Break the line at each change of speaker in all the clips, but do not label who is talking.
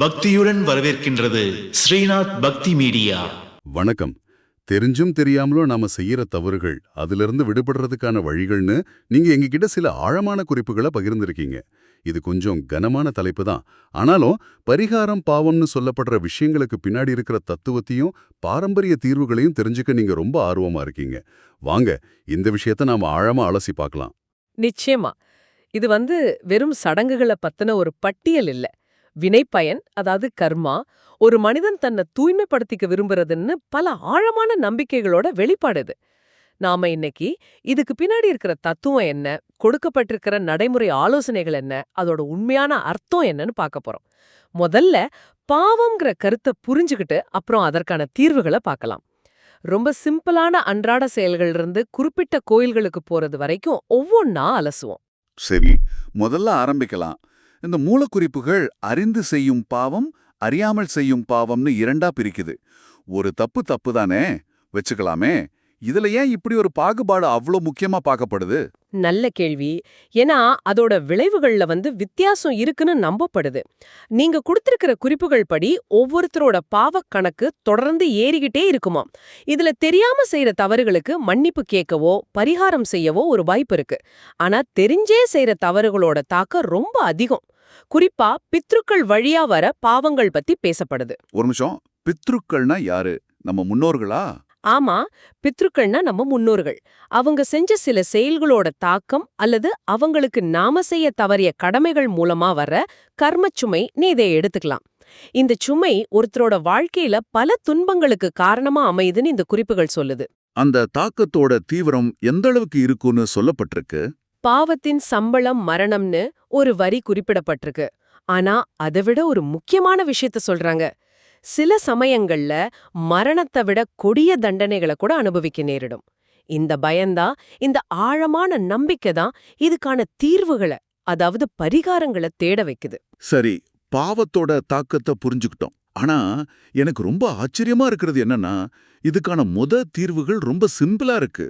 பக்தியுடன் வரவேற்கின்றது ஸ்ரீநாத் பக்தி மீடியா.
வணக்கம். தெரிஞ்சும் தெரியாமலும் நாம செய்யற தவறுகள் அதிலிருந்து விடுபடுறதுக்கான வழிகள்னு நீங்க எங்ககிட்ட சில ஆழமான குறிப்புகளை பகிர்ந்திருக்கீங்க. இது கொஞ்சம் கனமான தலைப்பு தான். ஆனாலும் பரிகாரம் பாவம்னு சொல்லப்படுற விஷயங்களுக்கு பின்னாடி இருக்கிற தத்துவத்தையும் பாரம்பரிய தீர்வுகளையும் தெரிஞ்சுக்க நீங்க ரொம்ப ஆர்வமா இருக்கீங்க. வாங்க இந்த விஷயத்த நாம ஆழமா அலசி பார்க்கலாம்.
நிச்சயமா. இது வந்து வெறும் சடங்குகளை பத்தின ஒரு பட்டியல் இல்ல. வினைப்பயன் அதாவது கர்மா ஒரு மனிதன் தன்னை தூய்மைப்படுத்திக்க விரும்புறதுன்னு பல ஆழமான நம்பிக்கைகளோட வெளிப்பாடு இது. நாம இன்னைக்கு இதுக்கு பின்னாடி இருக்கிற தத்துவம் என்ன கொடுக்கப்பட்டிருக்கிற நடைமுறை ஆலோசனைகள் என்ன அதோட உண்மையான அர்த்தம் என்னன்னு பார்க்க போறோம். முதல்ல பாவம்ங்கிற கருத்தை புரிஞ்சுக்கிட்டு அப்புறம் அதற்கான தீர்வுகளை பார்க்கலாம். ரொம்ப சிம்பிளான அன்றாட செயல்கள் இருந்து குறிப்பிட்ட கோயில்களுக்கு போறது வரைக்கும் ஒவ்வொன்னா அலசுவோம்.
சரி முதல்ல ஆரம்பிக்கலாம். இந்த மூலக்குறிப்புகள் அறிந்து செய்யும் பாவம் அறியாமல் செய்யும் பாவம்னு இரண்டா பிரிக்குது. ஒரு தப்பு தப்பு தானே? வச்சுக்கலாமே. இதுல ஏன் இப்படி ஒரு பாகுபாடு அவ்வளோ முக்கியமா பார்க்கப்படுது?
நல்ல கேள்வி. ஏன்னா அதோட விளைவுகள்ல வந்து வித்தியாசம் இருக்குன்னு நம்பப்படுது. நீங்க கொடுத்திருக்கிற குறிப்புகள் படி ஒவ்வொருத்தரோட பாவக்கணக்கு தொடர்ந்து ஏறிக்கிட்டே இருக்குமாம் இதுல தெரியாம செய்யற தவறுகளுக்கு மன்னிப்பு கேட்கவோ பரிகாரம் செய்யவோ ஒரு வாய்ப்பு இருக்கு. ஆனா தெரிஞ்சே செய்யற தவறுகளோட தாக்கம் ரொம்ப அதிகம். குறிப்பா பித்ருக்கள் வழியா வர பாவங்கள் பத்தி பேசப்படுது.
ஒரு நிமிஷம். பித்ருக்கள்னா யாரு? நம்ம முன்னோர்களா?
ஆமா பித்ருக்கள்னா நம்ம முன்னோர்கள். அவங்க செஞ்ச சில செயல்களோட தாக்கம் அல்லது அவங்களுக்கு நாம செய்ய தவறிய கடமைகள் மூலமா வர்ற கர்மச்சுமை நீ இதை எடுத்துக்கலாம். இந்த சுமை ஒருத்தரோட வாழ்க்கையில பல துன்பங்களுக்கு காரணமா அமையுதுன்னு இந்த குறிப்புகள் சொல்லுது.
அந்த தாக்கத்தோட தீவிரம் எந்த அளவுக்கு இருக்குன்னு சொல்லப்பட்டிருக்கு?
பாவத்தின் சம்பளம் மரணம்னு ஒரு வரி குறிப்பிடப்பட்டிருக்கு. ஆனா அதை விட ஒரு முக்கியமான விஷயத்த சொல்றாங்க. சில சமயங்கள்ல மரணத்தை விட கொடிய தண்டனைகளை கூட அனுபவிக்க நேரிடும். இந்த பயந்தான் இந்த ஆழமான நம்பிக்கை தான் இதுக்கான தீர்வுகளை அதாவது பரிகாரங்களை தேட வைக்குது.
சரி பாவத்தோட தாக்கத்தை புரிஞ்சுக்கிட்டோம். ஆனா எனக்கு ரொம்ப ஆச்சரியமா இருக்கிறது என்னன்னா இதுக்கான முத தீர்வுகள் ரொம்ப சிம்பிளா இருக்கு.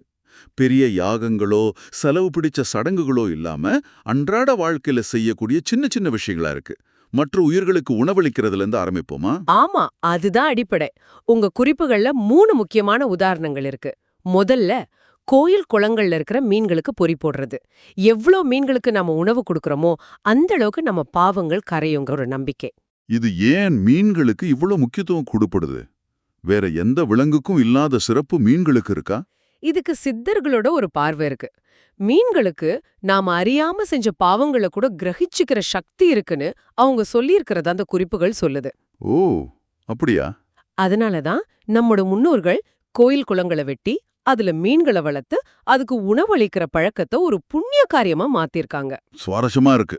பெரிய யாகங்களோ செலவு பிடிச்ச சடங்குகளோ இல்லாம அன்றாட வாழ்க்கையில செய்யக்கூடிய சின்ன சின்ன விஷயங்களா இருக்கு. மற்ற உயிர்களுக்கு உணவளிக்கிறதுல இருந்து ஆரம்பிப்போமா?
ஆமா அதுதான் அடிப்படை. உங்க குறிப்புகள்ல மூணு முக்கியமான உதாரணங்கள் இருக்கு. முதல்ல கோயில் குளங்கள்ல இருக்கிற மீன்களுக்கு பொறி போடுறது. எவ்ளோ மீன்களுக்கு நம்ம உணவு கொடுக்கறோமோ அந்த அளவுக்கு நம்ம பாவங்கள் கரையுங்க ஒரு நம்பிக்கை.
இது ஏன் மீன்களுக்கு இவ்வளவு முக்கியத்துவம் கொடுப்படுது? வேற எந்த விலங்குக்கும் இல்லாத சிறப்பு மீன்களுக்கு இருக்கா?
இதுக்கு சித்தர்களோட ஒரு பார்வை இருக்கு. மீன்களுக்கு நாம அறியாம செஞ்ச பாவங்களை கூட கிரகிச்சுக்கிற சக்தி இருக்குன்னு அவங்க சொல்லியிருக்கிறத அந்த குறிப்புகள் சொல்லுது.
ஓ அப்படியா?
அதனாலதான் நம்மோட முன்னோர்கள் கோயில் குளங்களை வெட்டி அதுல மீன்களை வளர்த்து அதுக்கு உணவளிக்கிற பழக்கத்தை ஒரு புண்ணிய காரியமா மாத்திருக்காங்க.
சுவாரஸ்யமா இருக்கு.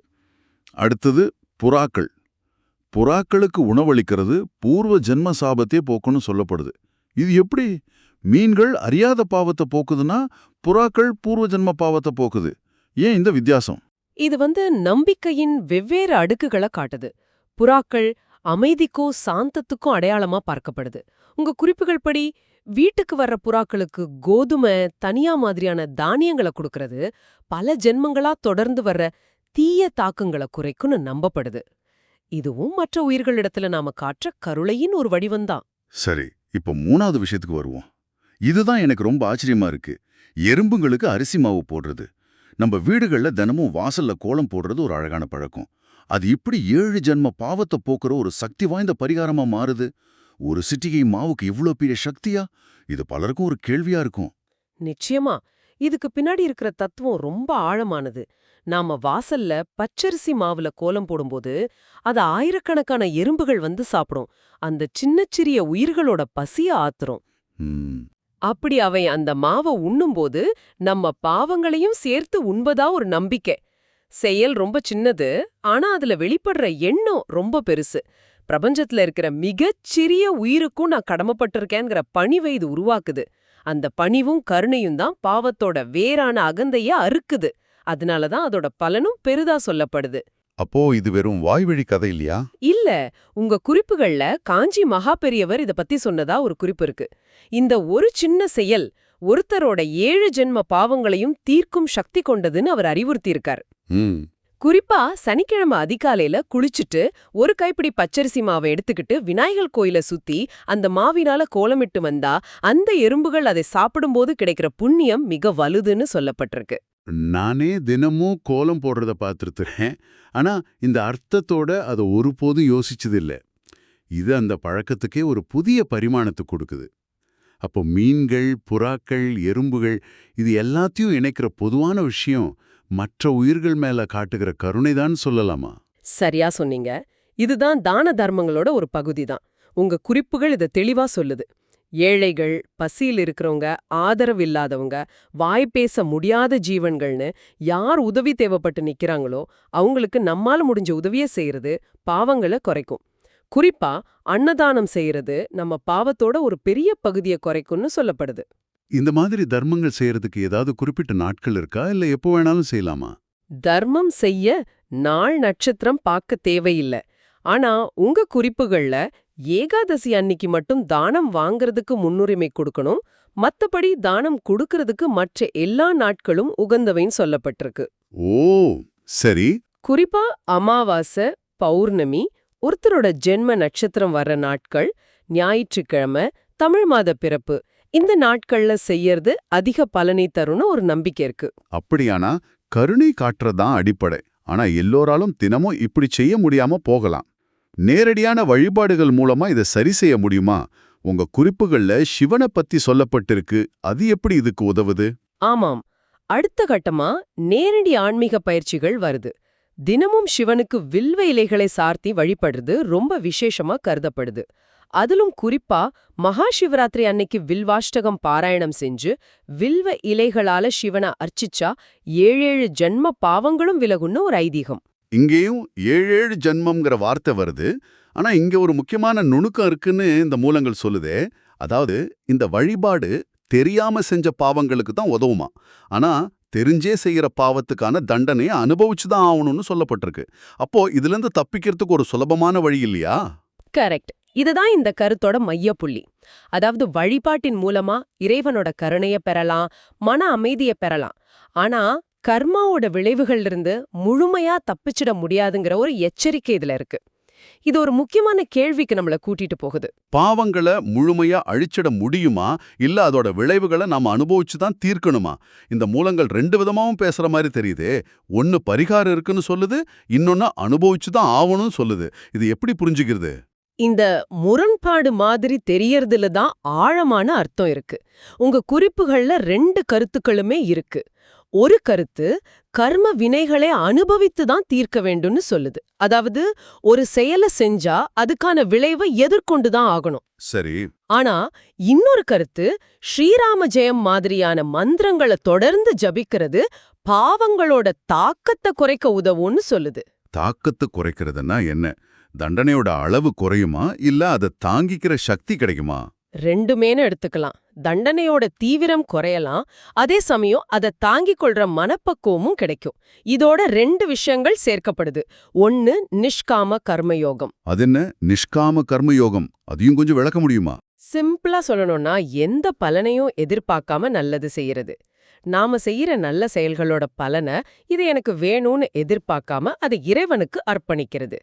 அடுத்தது புறாக்கள். புறாக்களுக்கு உணவளிக்கிறது பூர்வ ஜென்ம சாபத்தே போக்குன்னு சொல்லப்படுது. இது எப்படி? மீன்கள் அறியாத பாவத்தை போக்குதுன்னா புறாக்கள் பூர்வ ஜென்ம பாவத்தை போக்குது. ஏன் இந்த வித்தியாசம்?
இது வந்து நம்பிக்கையின் வெவ்வேறு அடுக்குகளை காட்டுது. புறாக்கள் அமைதிக்கும் சாந்தத்துக்கும் அடையாளமா பார்க்கப்படுது. உங்க குறிப்புகள் படி வீட்டுக்கு வர்ற புறாக்களுக்கு கோதுமை தனியா மாதிரியான தானியங்களை கொடுக்கறது பல ஜென்மங்களா தொடர்ந்து வர்ற தீய தாக்கங்களை குறைக்கும்னு நம்பப்படுது. இதுவும் மற்ற உயிர்களிடத்துல நாம காட்டுற கருணையின் ஒரு வடிவம்தான்.
சரி இப்போ மூணாவது விஷயத்துக்கு வருவோம். இதுதான் எனக்கு ரொம்ப ஆச்சரியமா இருக்கு. எறும்புங்களுக்கு அரிசி மாவு போடுறது. நம்ம வீடுகள்ல தினமும் வாசல்ல கோலம் போடுறது ஒரு அழகான பழக்கம். அது இப்படி ஏழு ஜென்ம பாவத்தை போக்குற ஒரு சக்தி வாய்ந்த பரிகாரமா மாறுது. ஒரு சிட்டிகை மாவுக்கு இவ்ளோ பெரிய சக்தியா? இது பலருக்கும் ஒரு கேள்வியா இருக்கும்.
நிச்சயமா. இதுக்கு பின்னாடி இருக்கிற தத்துவம் ரொம்ப ஆழமானது. நாம வாசல்ல பச்சரிசி மாவுல கோலம் போடும்போது அத ஆயிரக்கணக்கான எறும்புகள் வந்து சாப்பிடும். அந்த சின்னச் சிறிய உயிர்களோட பசிய ஆத்துரும்.
ம்,
அப்படி அவை அந்த மாவை உண்ணும்போது நம்ம பாவங்களையும் சேர்த்து உண்பதா ஒரு நம்பிக்கை. செயல் ரொம்ப சின்னது ஆனா அதுல வெளிப்படுற எண்ணம் ரொம்ப பெருசு. பிரபஞ்சத்துல இருக்கிற மிகச் சிறிய உயிருக்கும் நான் கடமைப்பட்டிருக்கேங்கிற பணிவை இது உருவாக்குது. அந்த பணிவும் கருணையும் தான் பாவத்தோட வேறான அகந்தைய அறுக்குது. அதனாலதான் அதோட பலனும் பெரிதா சொல்லப்படுது.
அப்போ இது வெறும் வாய்வழி கதை இல்லையா?
இல்ல உங்க குறிப்புகள்ல காஞ்சி மகா பெரியவர் இத பத்தி சொன்னதா ஒரு குறிப்பு இருக்கு. இந்த ஒரு சின்ன செயல் ஒருத்தரோட ஏழு ஜென்ம பாவங்களையும் தீர்க்கும் சக்தி கொண்டதுன்னு அவர் அறிவுறுத்தியிருக்கார். குறிப்பா சனிக்கிழமை அதிகாலையில குளிச்சுட்டு ஒரு கைப்பிடி பச்சரிசி மாவை எடுத்துக்கிட்டு விநாயகர் கோயில சுத்தி அந்த மாவினால கோலமிட்டு வந்தா அந்த எறும்புகள் அதை சாப்பிடும்போது கிடைக்கிற புண்ணியம் மிக வலுதுன்னு சொல்லப்பட்டிருக்கு.
நானே தினமும் கோலம் போடுறத பார்த்துருத்துறேன் ஆனா இந்த அர்த்தத்தோட அதை ஒருபோதும் யோசிச்சதில்லை. இது அந்த பழக்கத்துக்கே ஒரு புதிய பரிமாணத்தை கொடுக்குது. அப்போ மீன்கள் புறாக்கள் எறும்புகள் இது எல்லாத்தையும் இணைக்கிற பொதுவான விஷயம் மற்ற உயிர்கள் மேல காட்டுகிற கருணைதான் சொல்லலாமா?
சரியா சொன்னீங்க. இதுதான் தான தர்மங்களோட ஒரு பகுதி தான் உங்க குறிப்புகள் இதை தெளிவா சொல்லுது. ஏழைகள் பசியில் இருக்கிறவங்க ஆதரவு இல்லாதவங்க வாய் பேச முடியாத ஜீவன்கள்னு யார் உதவி தேவைப்பட்டு நிக்கிறாங்களோ அவங்களுக்கு நம்மால முடிஞ்ச உதவியை செய்யறது பாவங்களை குறைக்கும். குறிப்பா அன்னதானம் செய்யறது நம்ம பாவத்தோட ஒரு பெரிய பகுதியை குறைக்கும்னு சொல்லப்படுது.
இந்த மாதிரி தர்மங்கள் செய்யறதுக்கு ஏதாவது குறிப்பிட்ட நாட்கள் இருக்கா? இல்ல எப்போ வேணாலும் செய்யலாமா?
தர்மம் செய்ய நாள் நட்சத்திரம் பார்க்க தேவையில்லை. ஆனா உங்க குறிப்புகள்ல ஏகாதசி அன்னிக்கு மட்டும் தானம் வாங்குறதுக்கு முன்னுரிமை கொடுக்கணும். மத்தபடி தானம் கொடுக்கறதுக்கு மற்ற எல்லா நாட்களும் உகந்தவைன்னு சொல்லப்பட்டிருக்கு.
ஓ சரி.
குறிப்பா அமாவாசை பௌர்ணமி ஒருத்தரோட ஜென்ம நட்சத்திரம் வர்ற நாட்கள் ஞாயிற்றுக்கிழமை தமிழ் மாத பிறப்பு இந்த நாட்கள்ல செய்யறது அதிக பலனை தரும்னு ஒரு நம்பிக்கை இருக்கு.
அப்படியானா கருணை காட்டுறதுதான் அடிப்படை. ஆனா எல்லோராலும் தினமும் இப்படி செய்ய முடியாம போகலாம். நேரடியான வழிபாடுகள் மூலமா இதை சரி செய்ய முடியுமா? உங்க குறிப்புகள்ல சிவனை பத்தி சொல்லப்பட்டிருக்கு. அது எப்படி இதுக்கு உதவுது?
ஆமாம். அடுத்த கட்டமா நேரடி ஆன்மீக பயிற்சிகள் வருது. தினமும் சிவனுக்கு வில்வ இலைகளை சார்த்தி வழிபடுறது ரொம்ப விசேஷமா கருதப்படுது. அதிலும் குறிப்பா மகா சிவராத்திரி அன்னைக்கு வில்வாஷ்டகம் பாராயணம் செஞ்சு வில்வ இலைகளால சிவனை அர்ச்சிச்சா ஏழேழு ஜன்ம பாவங்களும் விலகுன்னு ஒரு ஐதீகம்.
இங்கேயும் ஏழேழு ஜன்மம்ங்கிற வார்த்தை வருது. ஆனா இங்க ஒரு முக்கியமான நுணுக்கம் இருக்குன்னு இந்த மூலங்கள் சொல்லுதே. அதாவது இந்த வழிபாடு தெரியாம செஞ்ச பாவங்களுக்கு தான் உதவுமா? ஆனா தெரிஞ்சே செய்யற பாவத்துக்கான தண்டனையை அனுபவிச்சு தான் ஆகணும்னு சொல்லப்பட்டிருக்கு. அப்போ இதுல இருந்து தப்பிக்கிறதுக்கு ஒரு சுலபமான வழி இல்லையா?
கரெக்ட். இதுதான் இந்த கருத்தோட மையப்புள்ளி. அதாவது வழிபாட்டின் மூலமா இறைவனோட கருணையை பெறலாம் மன அமைதிய பெறலாம். ஆனா கர்மாவோட விளைவுகள்ல இருந்து முழுமையா தப்பிச்சிட முடியாதுங்கிற ஒரு எச்சரிக்கை இதுல இருக்கு. இது ஒரு முக்கியமான கேள்விக்கு நம்மள கூட்டிட்டு போகுது.
பாவங்களை முழுமையா அழிச்சிட முடியுமா? இல்ல அதோட விளைவுகளை நாம அனுபவிச்சு தான் தீர்க்கணுமா? இந்த மூலங்கள் ரெண்டு விதமாவும் பேசுற மாதிரி தெரியுதே. ஒன்னு பரிகாரம் இருக்குன்னு சொல்லுது இன்னொன்னு அனுபவிச்சு தான் ஆவணும்னு சொல்லுது. இது எப்படி புரிஞ்சுக்கிறது?
இந்த முரண்பாடு மாதிரி தெரியறதுல தான் ஆழமான அர்த்தம் இருக்கு. உங்க குறிப்புகள்ல ரெண்டு கருத்துக்களுமே இருக்கு. ஒரு கருத்து கர்ம வினைகளை அனுபவித்து தான் தீர்க்க வேண்டும்னு சொல்லுது. அதாவது ஒரு செயலை செஞ்சா அதுக்கான விளைவை எதிர்கொண்டு தான் ஆகணும்.
சரி.
ஆனா இன்னொரு கருத்து ஸ்ரீராம ஜெயம் மாதிரியான மந்திரங்களை தொடர்ந்து ஜபிக்கிறது பாவங்களோட தாக்கத்தை குறைக்க உதவும்னு சொல்லுது.
தாக்கத்தை குறைக்கிறதுனா என்ன? தண்டனையோட அளவு குறையுமா? இல்ல அதை தாங்கிக்கிற சக்தி கிடைக்குமா?
ரெண்டுமேனு எடுத்துக்கலாம். தண்டனையோட தீவிரம் குறையலாம். அதே சமயம் அதை தாங்கிக் கொள்ற மனப்பக்குவமும் கிடைக்கும். இதோட ரெண்டு விஷயங்கள் சேர்க்கப்படுது. ஒன்னு நிஷ்காம கர்மயோகம்.
அது என்ன? நிஷ்காம கர்மயோகம். அதையும் கொஞ்சம் விளக்க முடியுமா?
சிம்பிளா சொல்லணும்னா எந்த பலனையும் எதிர்பார்க்காம நல்லது செய்யறது. நாம செய்யற நல்ல செயல்களோட பலனை இது எனக்கு வேணும்னு எதிர்பார்க்காம அதை இறைவனுக்கு அர்ப்பணிக்கிறது.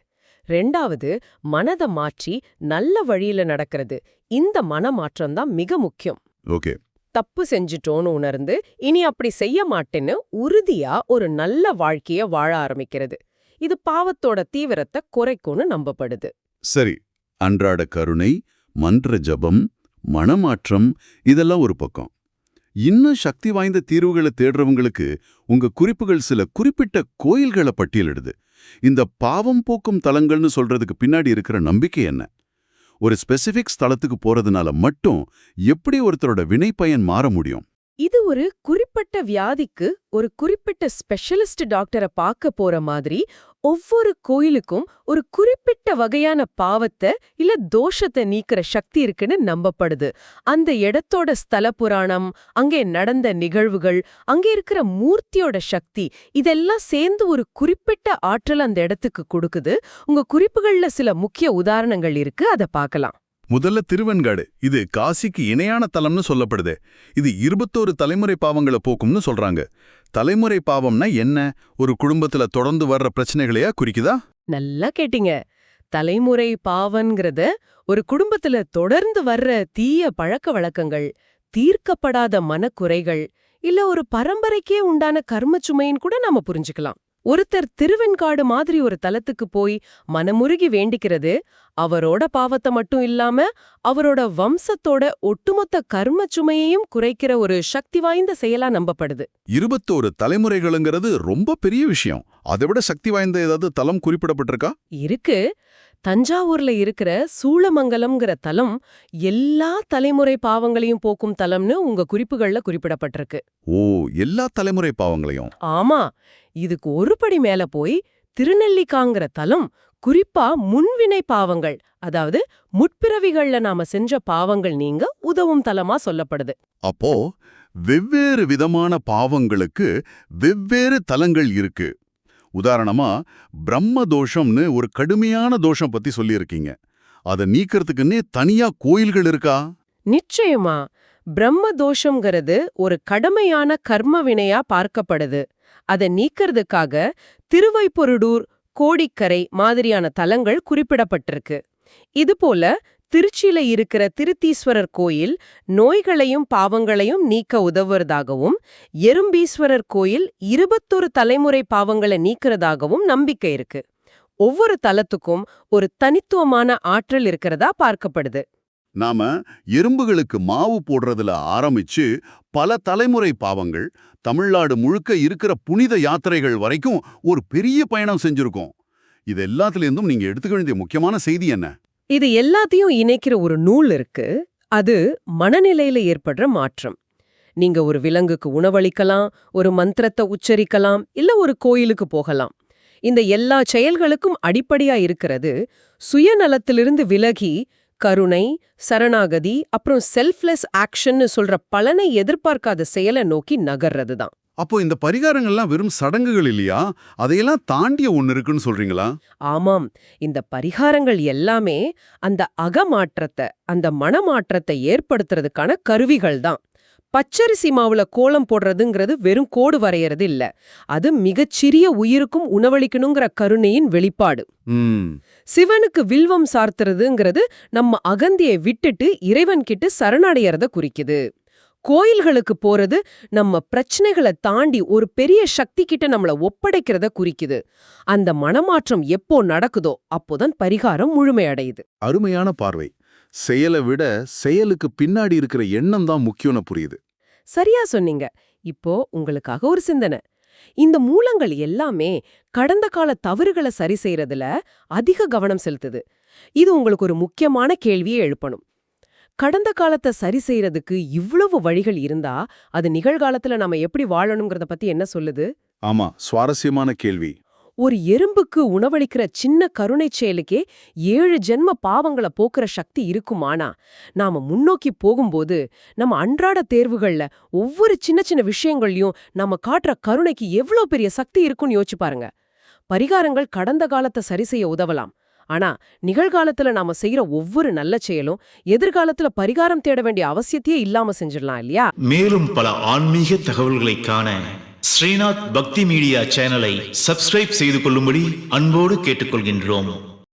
ரெண்டாவது மனதை மாற்றி நல்ல வழியில நடக்கிறது. இந்த மனமாற்றம் தான் மிக முக்கியம்.
ஓகே.
தப்பு செஞ்சுட்டோன்னு உணர்ந்து இனி அப்படி செய்ய மாட்டேன்னு உறுதியா ஒரு நல்ல வாழ்க்கைய வாழ ஆரம்பிக்கிறது. இது பாவத்தோட தீவிரத்தை குறைக்கும்னு நம்பப்படுது.
சரி. அன்றாட கருணை மன்ற ஜபம் மனமாற்றம் இதெல்லாம் ஒரு பக்கம். இன்னும் சக்தி வாய்ந்த தீர்வுகளை தேடுறவங்களுக்கு உங்க குறிப்புகள் சில குறிப்பிட்ட கோயில்களை பட்டியலிடுது. இந்த பாவம் போக்கும் தலங்கள்னு சொல்றதுக்கு பின்னாடி இருக்கிற நம்பிக்கை என்ன? ஒரு ஸ்பெசிபிக் ஸ்தலத்துக்கு போறதுனால மட்டும் எப்படி ஒருத்தரோட வினை பயன் மாற முடியும்?
இது ஒரு குறிப்பிட்ட வியாதிக்கு ஒரு குறிப்பிட்ட ஸ்பெஷலிஸ்ட் டாக்டரை பார்க்க போற மாதிரி ஒவ்வொரு கோயிலுக்கும் ஒரு குறிப்பிட்ட வகையான பாவத்தை இல்ல தோஷத்தை நீக்கிற சக்தி இருக்குன்னு நம்பப்படுது. அந்த இடத்தோட ஸ்தல புராணம் அங்கே நடந்த நிகழ்வுகள் அங்கே இருக்கிற மூர்த்தியோட சக்தி இதெல்லாம் சேர்ந்து ஒரு குறிப்பிட்ட ஆற்றல் அந்த இடத்துக்கு கொடுக்குது. உங்க குறிப்புகள்ல சில முக்கிய உதாரணங்கள் இருக்கு அதை பார்க்கலாம்
முதல்ல திருவெண்காடு. இது காசிக்கு இணையான தலம்னு சொல்லப்படுது. இது இருபத்தோரு தலைமுறை பாவங்களை போக்கும்னு சொல்றாங்க. தலைமுறை பாவம்னா என்ன? ஒரு குடும்பத்துல தொடர்ந்து வர்ற பிரச்சனைகளையா குறிக்குதா?
நல்லா கேட்டீங்க. தலைமுறை பாவன்கிறத ஒரு குடும்பத்துல தொடர்ந்து வர்ற தீய பழக்க வழக்கங்கள் தீர்க்கப்படாத மனக்குறைகள் இல்ல ஒரு பரம்பரைக்கே உண்டான கர்மச்சுமைன்னு கூட நாம புரிஞ்சுக்கலாம். ஒருத்தர் திருவெண்காடு மாதிரி ஒரு தலத்துக்கு போய் மனமுருகி வேண்டிக்கிறது அவரோட பாவத்தை மட்டும் இல்லாம அவரோட வம்சத்தோட ஒட்டுமொத்த கர்மச்சுமையையும் குறைக்கிற ஒரு சக்தி வாய்ந்த செயலா நம்பப்படுது.
இருபத்தோரு தலைமுறைகளுங்கிறது ரொம்ப பெரிய விஷயம். அதை விட சக்தி வாய்ந்த ஏதாவது தலம் குறிப்பிடப்பட்டிருக்கா?
இருக்கு. தஞ்சாவூர்ல இருக்கிற சூளமங்கலம்ங்கிற தலம் எல்லா தலைமுறை பாவங்களையும் போக்கும் தலம்னு உங்க குறிப்புகள்ல குறிப்பிடப்பட்டிருக்கு.
ஓ எல்லா தலைமுறை பாவங்களையும்.
ஆமா இதுக்கு ஒரு படி மேல போய் திருநெல்லிக்காங்கிற தலம் குறிப்பா முன்வினை பாவங்கள் அதாவது முற்பிறவிகள்ல நாம செஞ்ச பாவங்கள் நீங்க உதவும் தலமா சொல்லப்படுது.
அப்போ வெவ்வேறு விதமான பாவங்களுக்கு வெவ்வேறு தலங்கள் இருக்கு. உதாரணமா பிரம்ம தோஷம்னு ஒரு கடுமையான தோஷம் பத்தி சொல்லியிருக்கீங்க. அதை நீக்கிறதுக்குன்னே தனியா கோயில்கள் இருக்கா?
நிச்சயமா. பிரம்ம தோஷம்ங்கிறது ஒரு கடமையான கர்ம வினையா பார்க்கப்படுது. அதை நீக்கிறதுக்காக திருவைப்பொருடூர் கோடிக்கரை மாதிரியான தலங்கள் குறிப்பிடப்பட்டிருக்கு. இதுபோல திருச்சியில இருக்கிற திருத்தீஸ்வரர் கோயில் நோய்களையும் பாவங்களையும் நீக்க உதவுறதாகவும் எறும்பீஸ்வரர் கோயில் இருபத்தொரு தலைமுறை பாவங்களை நீக்கிறதாகவும் நம்பிக்கை இருக்கு. ஒவ்வொரு தலத்துக்கும் ஒரு தனித்துவமான ஆற்றல் இருக்கிறதா பார்க்கப்படுது.
நாம எறும்புகளுக்கு மாவு போடுறதுல ஆரம்பிச்சு பல தலைமுறை பாவங்கள் தமிழ்நாடு முழுக்க இருக்கிற புனித யாத்திரைகள் வரைக்கும் ஒரு பெரிய பயணம் செஞ்சிருக்கோம். இது எல்லாத்துலேருந்தும் நீங்க எடுத்துக்க வேண்டிய முக்கியமான செய்தி என்ன?
இது எல்லாத்தையும் இணைக்கிற ஒரு நூல் இருக்கு. அது மனநிலையில ஏற்படுற மாற்றம். நீங்க ஒரு விலங்குக்கு உணவளிக்கலாம் ஒரு மந்திரத்தை உச்சரிக்கலாம் இல்ல ஒரு கோயிலுக்கு போகலாம். இந்த எல்லா செயல்களுக்கும் அடிப்படையா இருக்கிறது சுயநலத்திலிருந்து விலகி கருணை சரணாகதி அப்புறம் செல்ஃப்லெஸ் ஆக்ஷன்னு சொல்ற பலனை எதிர்பார்க்காத செயலை நோக்கி நகர்றது தான்
அப்போ இந்த பரிகாரங்கள்லாம் வெறும் சடங்குகள் இல்லையா? அதையெல்லாம் தாண்டிய ஒன்னு இருக்குன்னு சொல்றீங்களா?
ஆமாம். இந்த பரிகாரங்கள் எல்லாமே அந்த அகமாற்றத்தை அந்த மனமாற்றத்தை ஏற்படுத்துறதுக்கான கருவிகள் தான். பச்சரிசி மாவுல கோலம் போடுறதுங்கிறது வெறும் கோடு வரையறது இல்ல. அது மிகச்சிறிய உயிருக்கும் உணவளிக்கணுங்கிற கருணையின் வெளிப்பாடு. சிவனுக்கு வில்வம் சார்த்துறதுங்கிறது நம்ம அகந்தியை விட்டுட்டு இறைவன் கிட்ட சரணடையறத குறிக்குது. கோயில்களுக்கு போறது நம்ம பிரச்சனைகளை தாண்டி ஒரு பெரிய சக்தி கிட்ட நம்மள ஒப்படைக்கிறத குறிக்குது. அந்த மனமாற்றம் எப்போ நடக்குதோ அப்போதான் பரிகாரம் முழுமையடையுது.
அருமையான பார்வை. செயலை விட செயலுக்கு பின்னாடி இருக்கிற எண்ணம் தான் முக்கியம்னு புரியுது.
சரியா சொன்னீங்க. இப்போ உங்களுக்காக ஒரு சிந்தனை. இந்த மூலங்கள் எல்லாமே கடந்த கால தவறுகளை சரி செய்யறதுல அதிக கவனம் செலுத்துது. இது உங்களுக்கு ஒரு முக்கியமான கேள்வியை எழுப்பணும். கடந்த காலத்தை சரி செய்யறதுக்கு இவ்வளவு வழிகள் இருந்தா அது நிகழ்காலத்துல நாம எப்படி வாழணுங்கிறத பத்தி என்ன சொல்லுது?
ஆமா சுவாரஸ்யமான கேள்வி.
ஒரு எறும்புக்கு உணவளிக்கிற சின்ன கருணைச் செயலுக்கே ஏழு ஜென்ம பாவங்கள போக்குற சக்தி இருக்குமானா? நாம முன்னோக்கி போகும்போது நம்ம அன்றாட தேர்வுகள்ல ஒவ்வொரு சின்ன சின்ன விஷயங்கள்லயும் நம்ம காட்டுற கருணைக்கு எவ்ளோ பெரிய சக்தி இருக்குன்னு யோசிச்சு பாருங்க. பரிகாரங்கள் கடந்த காலத்தை சரி செய்ய உதவலாம். ஆனா நிகழ்காலத்துல நாம செய்யற ஒவ்வொரு நல்ல செயலும் எதிர்காலத்துல பரிகாரம் தேட வேண்டிய அவசியத்தையே இல்லாம செஞ்சிடலாம் இல்லையா?
மேலும் பல ஆன்மீக தகவல்களை காண ஸ்ரீநாத் பக்தி மீடியா சேனலை சப்ஸ்கிரைப் செய்து கொள்ளும்படி அன்போடு கேட்டுக்கொள்கின்றோம்.